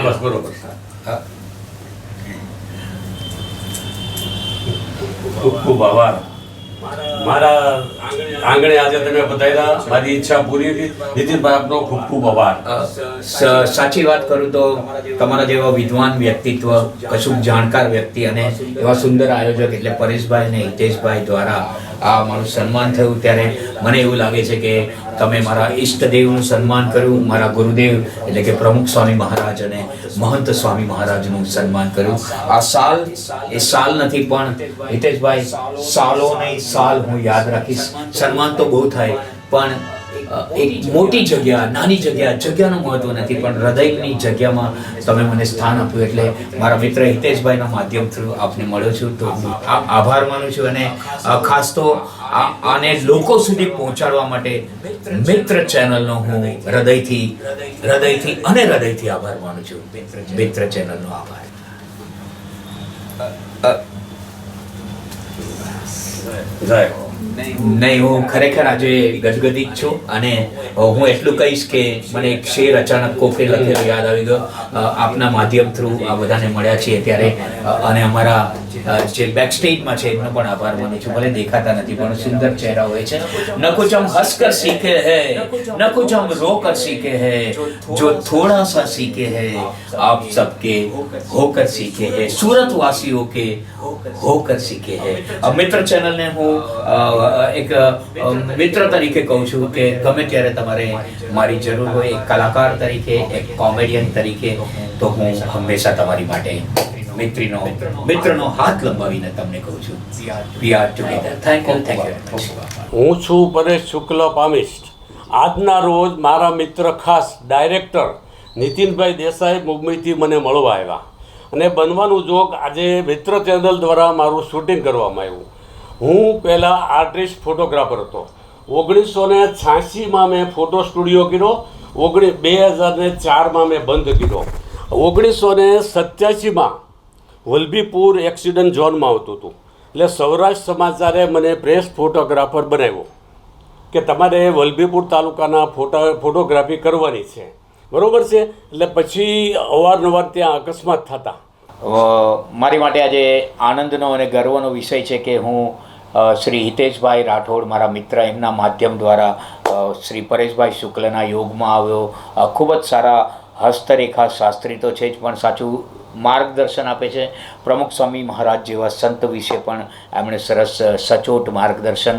હા બસ બરોબર હા. ખૂબ ખૂબ આભાર. મારા આંગણે આજે તમે બતાવ્યા મારી ઈચ્છા પૂરી હતી. નીતિનભાઈ આપનો ખૂબ ખૂબ આભાર. સાચી વાત કરું તો તમારા જેવા વિદ્વાન વ્યક્તિત્વ કશું જાણકાર વ્યક્તિ અને એવા સુંદર આયોજક એટલે પરેશભાઈ અને હિતેશભાઈ દ્વારા આ મારું સન્માન થયું. ત્યારે મને એવું લાગે છે કે તમે મારા ઈષ્ટદેવનું સન્માન કર્યું, મારા ગુરુદેવ એટલે કે પ્રમુખ સ્વામી મહારાજ અને મહંત સ્વામી મહારાજનું સન્માન કર્યું. આ સાલ, એ સાલ નથી, પણ હિતેશભાઈ સાલો નહીં સાલ હું યાદ રાખીશ. સન્માન તો બહુ થાય, પણ એક મોટી જગ્યા, નાની જગ્યા, જગ્યાનું મહત્વ નથી, પણ હૃદયની જગ્યામાં તમે મને સ્થાન આપ્યું એટલે મારા મિત્ર હિતેશભાઈના માધ્યમ થ્રુ આપને મળ્યો છું. તો હું આભાર માનું છું અને ખાસ તો આને લોકો સુધી પહોંચાડવા માટે મિત્ર ચેનલનો હું હૃદયથી હૃદયથી અને હૃદયથી આભાર માનું છું. મિત્ર ચેનલનો આભાર. જય નહીં, હું ખરેખર આજે ગદગદિત છું અને હું એટલું કહીશ કે મને એક શેર અચાનક કોકે લખેલો યાદ આવી ગયો. આપના માધ્યમ થ્રુ આ બધાને મળ્યા છીએ ત્યારે અને અમારા જે બેક સ્ટેજમાં છે, એમનો પણ આભાર માનું છું. ભલે દેખાતા નથી, પણ સુંદર ચહેરા હોય છે. ન કુછ હમ હે. ન કુછ હમ હે. જો થોડા સા સીખે હે, આપ સબકે હોકર સીખે હે. સુરત વાસીઓ કે હોકર સીખે હે. મિત્ર ચેનલને હું એક મિત્ર તરીકે કહું છું કે ગમે ત્યારે તમારે મારી જરૂર હોય, એક કલાકાર તરીકે, એક કોમેડિયન તરીકે, તો હું હંમેશા તમારી માટે મિત્રીનો મિત્રનો હાથ. લંબાવીને તમને કહું છું. We are together thank you thank you હું છું પરેશ શુક્લ પામિસ્ટ. આજના રોજ મારા મિત્ર ખાસ ડાયરેક્ટર નીતિનભાઈ દેસાઈ મુંબઈથી મને મળવા આવ્યા. અને બનવાનું જોગ આજે મિત્ર ચેનલ દ્વારા મારું શૂટિંગ કરવામાં આવ્યું. હું પહેલાં આર્ટિસ્ટ ફોટોગ્રાફર હતો. ઓગણીસો ને છ્યાસીમાં મેં ફોટો સ્ટુડિયો કર્યો. ઓગણી બે હજાર ને ચારમાં મેં બંધ કર્યો. ઓગણીસો ને સત્યાસીમાં વલભીપુર એક્સિડન્ટ ઝોનમાં આવતું હતું. એટલે સૌરાષ્ટ્ર સમાચારે મને પ્રેસ ફોટોગ્રાફર બનાવ્યો કે તમારે વલભીપુર તાલુકાના ફોટા ફોટોગ્રાફી કરવાની છે. બરાબર છે? એટલે પછી અવારનવાર ત્યાં અકસ્માત થતા. મારી માટે આજે આનંદનો અને ગર્વનો વિષય છે કે હું શ્રી હિતેશભાઈ રાઠોડ, મારા મિત્ર એમના માધ્યમ દ્વારા શ્રી પરેશભાઈ શુક્લના યોગમાં આવ્યો. ખૂબ જ સારા હસ્તરેખા શાસ્ત્રી તો છે જ, પણ સાચું માર્ગદર્શન આપે છે. પ્રમુખ સ્વામી મહારાજ જેવા સંત વિશે પણ એમણે સરસ સચોટ માર્ગદર્શન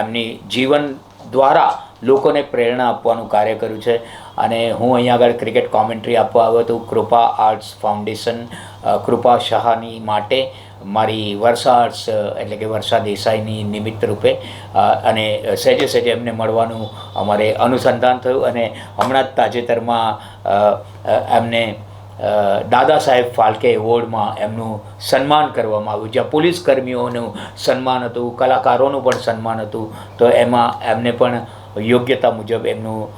એમની જીવન દ્વારા લોકોને પ્રેરણા આપવાનું કાર્ય કર્યું છે. અને હું અહીંયા આગળ ક્રિકેટ કોમેન્ટ્રી આપવા આવ્યો હતો. કૃપા આર્ટ્સ ફાઉન્ડેશન કૃપા શાહાની માટે મારી વર્ષા આર્ટ્સ એટલે કે વર્ષા દેસાઈની નિમિત્ત રૂપે અને સહેજે સહેજે એમને મળવાનું અમારે અનુસંધાન થયું. અને હમણાં જ તાજેતરમાં એમને દાદા સાહેબ ફાલ્કે એવોર્ડમાં એમનું સન્માન કરવામાં આવ્યું. જ્યાં પોલીસ કર્મીઓનું સન્માન હતું, કલાકારોનું પણ સન્માન હતું. તો એમાં એમને પણ યોગ્યતા મુજબ એમનું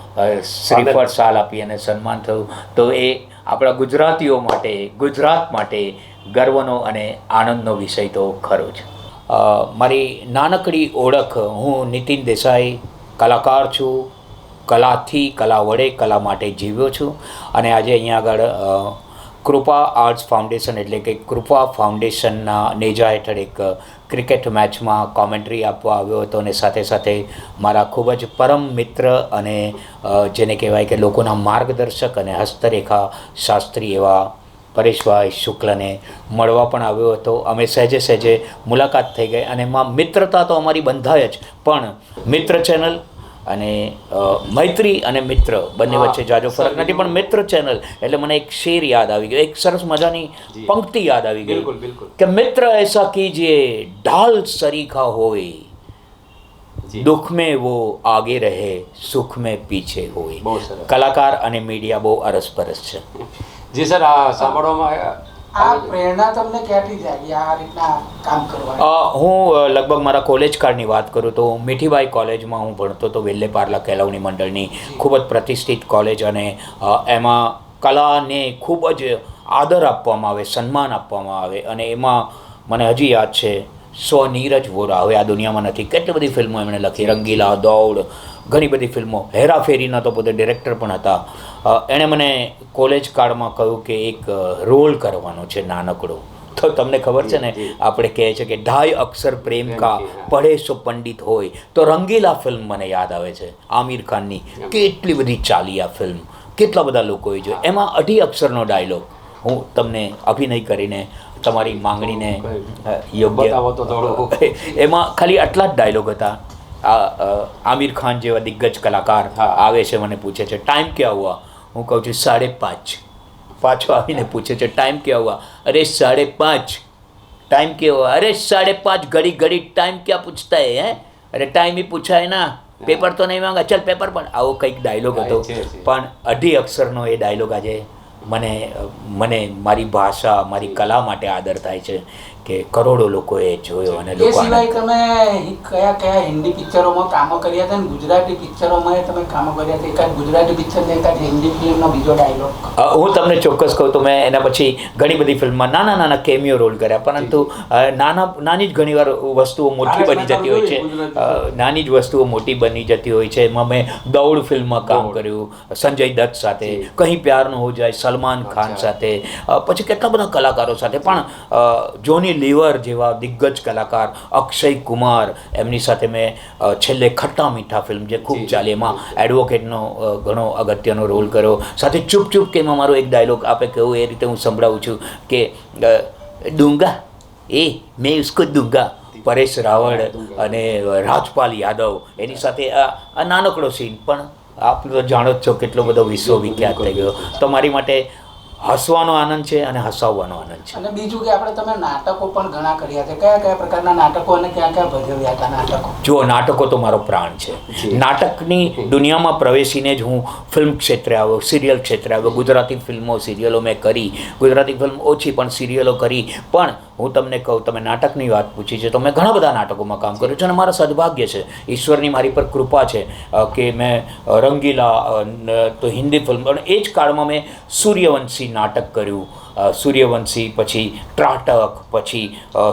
શ્રીફળ સાલ આપી અને સન્માન થયું. તો એ આપણા ગુજરાતીઓ માટે, ગુજરાત માટે ગર્વનો અને આનંદનો વિષય તો ખરો જ. મારી નાનકડી ઓળખ હું નીતિન દેસાઈ કલાકાર છું. કલાથી કલા વડે કલા માટે જીવ્યો છું. અને આજે અહીંયા આગળ કૃપા આર્ટ્સ ફાઉન્ડેશન એટલે કે કૃપા ફાઉન્ડેશનના નેજા હેઠળ એક ક્રિકેટ મેચમાં કોમેન્ટ્રી આપવા આવ્યો હતો અને સાથે સાથે મારા ખૂબ જ પરમ મિત્ર અને જેને કહેવાય કે લોકોના માર્ગદર્શક અને હસ્તરેખા શાસ્ત્રી એવા પરેશભાઈ શુક્લને મળવા પણ આવ્યો હતો. અમે સહેજે સહેજે મુલાકાત થઈ ગઈ અને એમાં મિત્રતા તો અમારી બંધાય જ, પણ મિત્ર ચેનલ અને મૈત્રી અને મિત્ર બંને વચ્ચે જાજો ફરક નથી પણ મિત્ર ચેનલ એટલે મને એક શેર યાદ આવી ગયો એક સરસ મજાની પંક્તિ યાદ આવી ગઈ કે મિત્ર એસા કીજીએ ઢાલ સરીખા હોય દુઃખ મેં વો આગે રહે સુખ મેં પીછે હોય કલાકાર અને મીડિયા બહુ અરસપરસ છે. જી સર આ સાંભળવામાં આ પ્રેરણા તમને ક્યાંથી જાગી આ રીતના કામ કરવાની? હું લગભગ મારા કોલેજ કાળની વાત કરું તો મીઠીબાઈ કોલેજમાં હું ભણતો તો વેલ્લે પાર્લા કેળવણી મંડળની. ખૂબ જ પ્રતિષ્ઠિત કોલેજ અને એમાં કલાને ખૂબ જ આદર આપવામાં આવે સન્માન આપવામાં આવે અને એમાં મને હજી યાદ છે સો નીરજ વોરા. હવે આ દુનિયામાં નથી. કેટલી બધી ફિલ્મો એમણે લખી. રંગીલા દોડ ઘણી બધી ફિલ્મો. હેરાફેરીના તો પોતે ડિરેક્ટર પણ હતા. એણે મને કોલેજ કાળમાં કહ્યું કે એક રોલ કરવાનો છે નાનકડો. તો તમને ખબર છે ને આપણે કહે છે કે ઢાઈ અક્ષર પ્રેમ કા પડે સો પંડિત હોય. તો રંગીલા ફિલ્મ મને યાદ આવે છે. આમિર ખાનની કેટલી બધી ચાલી આ ફિલ્મ કેટલા બધા લોકોએ જોઈ એમાં અઢી અક્ષરનો ડાયલોગ હું તમને અભિનય કરીને તમારી માંગણીને યોગ્ય એમાં ખાલી આટલા જ ડાયલોગ હતા. આમિર ખાન જેવા દિગ્ગજ કલાકાર આવે છે મને પૂછે છે ટાઈમ ક્યાં હુઆ? હું કહું છું સાડે પાંચ. પાછો આવીને પૂછે છે ટાઈમ ક્યાં હુઆ? અરે સાડે પાંચ. ટાઈમ ક્યાં હુઆ? અરે સાડે પાંચ ઘડી ઘડી ટાઈમ ક્યાં પૂછતા હે અરે ટાઈમ પૂછાય ના. પેપર તો નહીં માંગે. ચાલ પેપર પણ. આવો કંઈક ડાયલોગ હતો. પણ અઢી અક્ષરનો એ ડાયલોગ આજે મને મને મારી ભાષા મારી કલા માટે આદર થાય છે. કે કરોડો લોકોએ જોયો અને લોકો સિવાય તમે કયા કયા હિન્દી પિક્ચરોમાં કામો કર્યા હતા ને? ગુજરાતી પિક્ચરોમાં તમે કામો કર્યા હતા? એકાદ ગુજરાતી પિક્ચર ને એકાદ હિન્દી ફિલ્મનો બીજો ડાયલોગ હું તમને ચોક્કસ કહું તો મેં એના પછી ઘણી બધી ફિલ્મમાં નાના નાના કેમિયો રોલ કર્યા પરંતુ નાના નાની જ ઘણીવાર વસ્તુઓ મોટી બની જતી હોય છે. નાની જ વસ્તુઓ મોટી બની જતી હોય છે. એમાં મેં દૌડ ફિલ્મમાં કામ કર્યું સંજય દત્ત સાથે કહીં પ્યાર ન હો જાય સલમાન ખાન સાથે પછી કેટલા બધા કલાકારો સાથે. પણ જોની લીવર જેવા દિગ્ગજ કલાકાર અક્ષય કુમાર. એમની સાથે મેં છેલ્લે ખટ્ટા મીઠા ફિલ્મ જે ખૂબ ચાલી એમાં એડવોકેટનો ઘણો અગત્યનો રોલ કર્યો. સાથે ચૂપ ચૂપ કે એમાં મારો એક ડાયલોગ આપે કહું એ રીતે હું સંભળાવું છું કે ડુંગા એ મેં ઉસકો ડુંગા પરેશ રાવળ અને રાજપાલ યાદવ. એની સાથે આ નાનકડો સીન પણ આપ તો જાણો જ છો કેટલો બધો વિશ્વ વિખ્યાત થઈ ગયો. તો મારી માટે હસવાનો આનંદ છે અને હસાવવાનો આનંદ છે. અને બીજું કે આપણે તમે નાટકો પણ ઘણા કર્યા છે. કયા કયા પ્રકારના નાટકો અને કયા કયા ભજવ્યા હતા નાટકો? જુઓ નાટકો તો મારો પ્રાણ છે. નાટકની દુનિયામાં પ્રવેશીને જ હું ફિલ્મ ક્ષેત્રે આવ્યો સિરિયલ ક્ષેત્રે આવ્યો. ગુજરાતી ફિલ્મો સિરિયલો મેં કરી. ગુજરાતી ફિલ્મ ઓછી પણ સિરિયલો કરી. પણ હું તમને કહું, તમે નાટકની વાત પૂછી છે, તો મેં ઘણા બધા નાટકોમાં કામ કર્યું છે અને મારા સદભાગ્ય છે, ઈશ્વરની મારી પર કૃપા છે કે મેં રંગીલા તો હિન્દી ફિલ્મ, અને એ જ કાળમાં મેં સૂર્યવંશી નાટક કર્યું સૂર્યવંશી, પછી ત્રાટક, પછી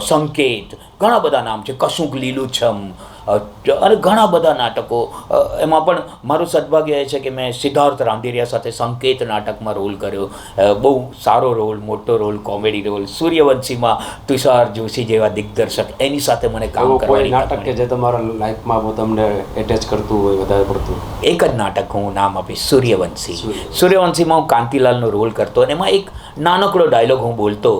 સંકેત, ઘણા બધા નામ છે, કશુંક લીલુંછમ અને ઘણા બધા નાટકો એમાં પણ મારું સદભાગ્ય એ છે કે મેં સિદ્ધાર્થ રાંદેરિયા સાથે સંકેત નાટકમાં રોલ કર્યો. બહુ સારો રોલ મોટો રોલ કોમેડી રોલ સૂર્યવંશીમાં તુષાર જોશી જેવા દિગ્દર્શક એની સાથે મને કામ કરવાની નાટક કે જે તમારા લાઈફમાં તમને એટેચ કરતું હોય વધારે પડતું? એક જ નાટક હું નામ આપીશ સૂર્યવંશી. સૂર્યવંશી. સૂર્યવંશીમાં હું કાંતિલાલનો રોલ કરતો અને એમાં એક નાનકડો ડાયલોગ હું બોલતો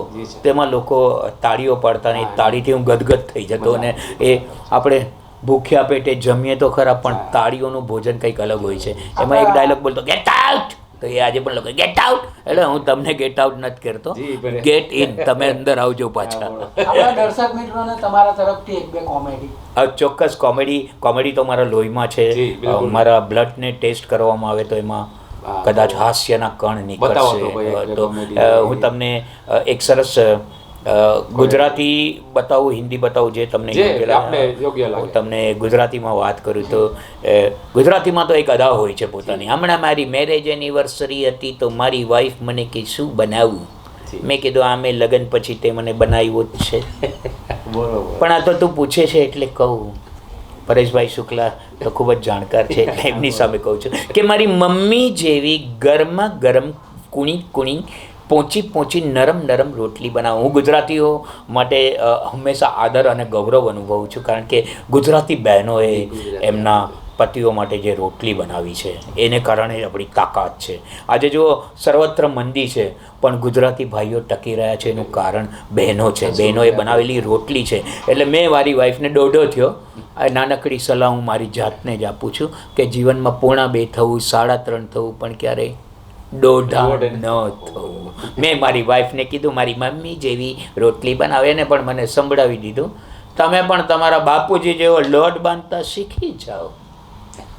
તેમાં લોકો તાળીઓ પાડતા નહીં તાળીથી હું ગદગદ થઈ જતો અને એ આપણે ભૂખ્યા પેટે જમીએ તો ખરા પણ તાળીઓનું ભોજન કંઈક અલગ હોય છે. એમાં એક ડાયલોગ બોલતો ગેટ આઉટ તો એ આજે પણ લોકો ગેટ આઉટ એટલે હું તમને ગેટ આઉટ નથી કરતો. ગેટ ઇન તમે અંદર આવજો પાછા. દર્શક મિત્રોને તમારા તરફથી એક બે કોમેડી આ ચોક્કસ કોમેડી કોમેડી તો મારા લોહીમાં છે. મારા બ્લડને ટેસ્ટ કરવામાં આવે તો એમાં કદાચ હાસ્યના કણ નીકળશે. તો હું તમને એક સરસ ગુજરાતી બતાવું હિન્દી બતાવું જે તમને. હું તમને ગુજરાતીમાં વાત કરું તો ગુજરાતીમાં તો એક અદા હોય છે પોતાની. હમણાં મારી મેરેજ એનિવર્સરી હતી તો મારી વાઈફ મને કે શું બનાવવું મેં કીધું આ મેં લગ્ન પછી તે મને બનાવ્યું જ છે. પણ આ તો તું પૂછે છે એટલે કહું. પરેશભાઈ શુક્લા તો ખૂબ જ જાણકાર છે એમની સામે કહું છું કે મારી મમ્મી જેવી ગરમા ગરમ કુણી કુણી પોચી પોચી નરમ નરમ રોટલી બનાવું. હું ગુજરાતીઓ માટે હંમેશા આદર અને ગૌરવ અનુભવું છું કારણ કે ગુજરાતી બહેનોએ એમના પતિઓ માટે જે રોટલી બનાવી છે એને કારણે આપણી તાકાત છે. આજે જુઓ સર્વત્ર મંદી છે પણ ગુજરાતી ભાઈઓ ટકી રહ્યા છે એનું કારણ બહેનો છે. બહેનોએ બનાવેલી રોટલી છે. એટલે મેં મારી વાઈફને દોઢો થયો. આ નાનકડી સલાહ હું મારી જાતને જ આપું છું કે જીવનમાં પોણા બે થવું સાડા ત્રણ થવું પણ ક્યારેય દોઢા ન થવું. મેં મારી વાઈફને કીધું મારી મમ્મી જેવી રોટલી બનાવે. એને પણ મને સંભળાવી દીધું. તમે પણ તમારા બાપુજી જેવો લોટ બાંધતા શીખી જાઓ.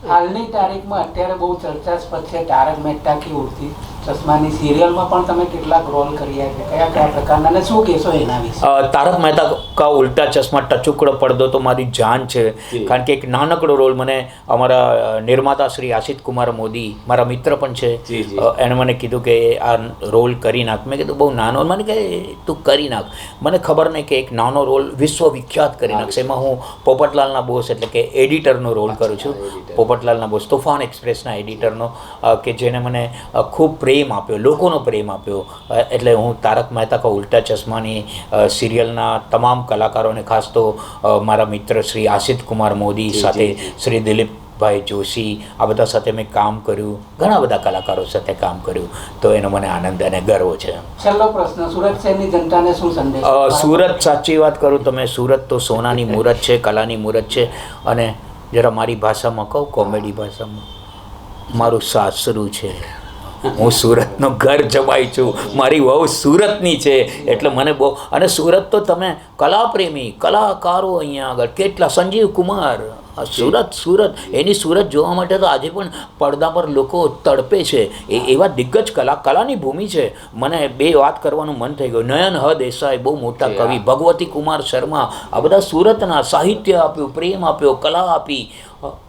હાલની તારીખમાં અત્યારે બહુ ચર્ચાસ્પદ છે તારક મહેતા કી ઉડતી. ચશ્માની સિરિયલમાં પણ તમે કેટલાક રોલ કર્યા છે કયા કયા પ્રકારના? અને શું કહેશો એના વિશે? તારક મહેતા કા ઉલ્ટા ચશ્મા ટચુકડો પડદો તો મારી જાન છે. કારણ કે એક નાનકડો રોલ મને અમારા નિર્માતા શ્રી આશિત કુમાર મોદી મારા મિત્ર પણ છે. એણે મને કીધું કે આ રોલ કરી નાખ. મેં કીધું બહુ નાનો. મને કે તું કરી નાખ. મને ખબર નહીં કે એક નાનો રોલ વિશ્વવિખ્યાત કરી નાખશે. એમાં હું પોપટલાલના બોસ એટલે કે એડિટરનો રોલ કરું છું. પોપટલાલના બોસ તોફાન એક્સપ્રેસના એડિટરનો કે જેને મને ખૂબ પ્રેમ આપ્યો લોકોનો પ્રેમ આપ્યો. એટલે હું તારક મહેતા કા ઉલ્ટા ચશ્માની સિરિયલના તમામ કલાકારોને ખાસ તો મારા મિત્ર શ્રી આશિત કુમાર મોદી સાથે શ્રી દિલીપ દિલીપભાઈ જોશી આ બધા સાથે મેં કામ કર્યું. ઘણા બધા કલાકારો સાથે કામ કર્યું. તો એનો મને આનંદ અને ગર્વ છે. છેલ્લો પ્રશ્ન સુરત શહેરની જનતાને શું સંદેશ? સુરત સાચી વાત કરું તમે સુરત તો સોનાની મૂરત છે કલાની મૂરત છે. અને જરા મારી ભાષામાં કહું કોમેડી ભાષામાં. મારું સાસરું છે. હું સુરતનો ઘર જમાઈ છું. મારી વહુ સુરતની છે. એટલે મને બહુ અને સુરત તો તમે કલાપ્રેમી, કલાકારો અહીંયા આગળ. કેટલા સંજીવ કુમાર. સુરત સુરત. એની સુરત જોવા માટે તો આજે પણ પડદા પર લોકો તડપે છે. એ એવા દિગ્ગજ કલા કલાની ભૂમિ છે. મને બે વાત કરવાનું મન થઈ ગયું. નયન હ દેસાઈ બહુ મોટા કવિ ભગવતી કુમાર શર્મા. આ બધા સુરતના સાહિત્ય આપ્યું પ્રેમ આપ્યો કલા આપી.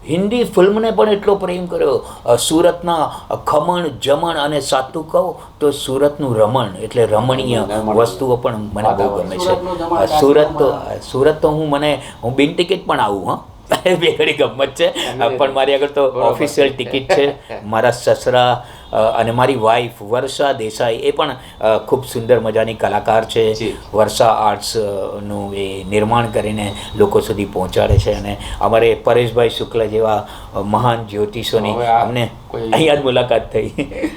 હિન્દી ફિલ્મને પણ એટલો પ્રેમ કર્યો. સુરતના ખમણ જમણ અને સાતું કહું તો સુરતનું રમણ એટલે રમણીય વસ્તુઓ પણ મને બહુ ગમે છે. સુરત તો સુરત તો હું મને હું બિન ટિકિટ પણ આવું હા. બે ઘડી ગમત છે. પણ મારી આગળ તો ઓફિશિયલ ટિકિટ છે. મારા સસરા અને મારી વાઈફ વર્ષા દેસાઈ એ પણ ખૂબ સુંદર મજાની કલાકાર છે. વર્ષા આર્ટ્સનું એ નિર્માણ કરીને લોકો સુધી પહોંચાડે છે. અને અમારે પરેશભાઈ શુક્લ જેવા મહાન જ્યોતિષોની અમને કોઈ- અહીંયા જ મુલાકાત થઈ.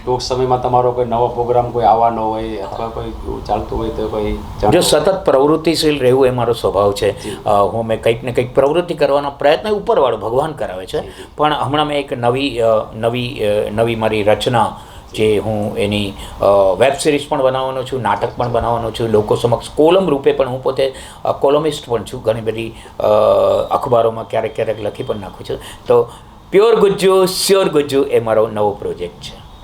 ટૂંક સમયમાં તમારો કોઈ નવો પ્રોગ્રામ કોઈ આવવાનો હોય અથવા કોઈ ચાલતું હોય તો કોઈ જો સતત પ્રવૃત્તિશીલ રહેવું એ મારો સ્વભાવ છે. હું મેં કંઈક ને કંઈક પ્રવૃત્તિ કરવાનો પ્રયત્ન ઉપરવાળો ભગવાન કરાવે છે. પણ હમણાં મેં એક નવી નવી નવી મારી રચના જે હું એની વેબ સિરીઝ પણ બનાવવાનો છું નાટક પણ બનાવવાનો છું લોકો સમક્ષ કોલમ રૂપે પણ હું પોતે કોલમિસ્ટ પણ છું. ઘણી બધી અખબારોમાં ક્યારેક ક્યારેક લખી પણ નાખું છું. તો પ્યોર ગુજ્જુ શ્યોર ગુજ્જુ એ મારો નવો પ્રોજેક્ટ છે.